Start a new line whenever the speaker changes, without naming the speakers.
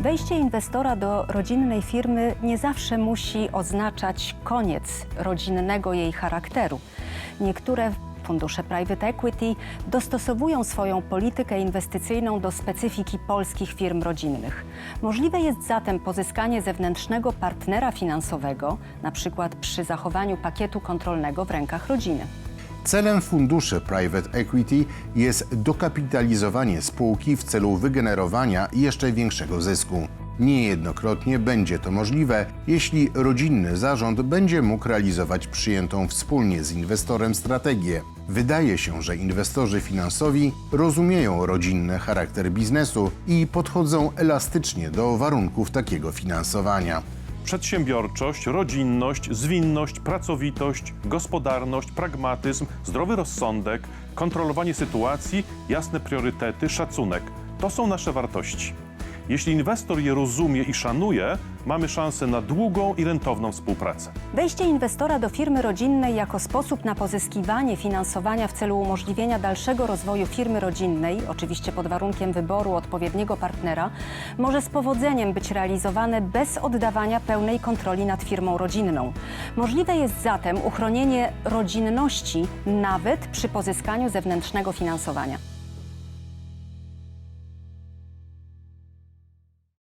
Wejście inwestora do rodzinnej firmy nie zawsze musi oznaczać koniec rodzinnego jej charakteru. Niektóre fundusze private equity dostosowują swoją politykę inwestycyjną do specyfiki polskich firm rodzinnych. Możliwe jest zatem pozyskanie zewnętrznego partnera finansowego, na przykład przy zachowaniu pakietu kontrolnego w rękach rodziny.
Celem funduszy private equity jest dokapitalizowanie spółki w celu wygenerowania jeszcze większego zysku. Niejednokrotnie będzie to możliwe, jeśli rodzinny zarząd będzie mógł realizować przyjętą wspólnie z inwestorem strategię. Wydaje się, że inwestorzy finansowi rozumieją rodzinny charakter biznesu i podchodzą elastycznie do warunków takiego finansowania.
Przedsiębiorczość, rodzinność, zwinność, pracowitość, gospodarność, pragmatyzm, zdrowy rozsądek, kontrolowanie sytuacji, jasne priorytety, szacunek to są nasze wartości. Jeśli inwestor je rozumie i szanuje, mamy szansę na długą i rentowną współpracę.
Wejście inwestora do firmy rodzinnej jako sposób na pozyskiwanie finansowania w celu umożliwienia dalszego rozwoju firmy rodzinnej, oczywiście pod warunkiem wyboru odpowiedniego partnera, może z powodzeniem być realizowane bez oddawania pełnej kontroli nad firmą rodzinną. Możliwe jest zatem uchronienie rodzinności nawet przy pozyskaniu zewnętrznego finansowania.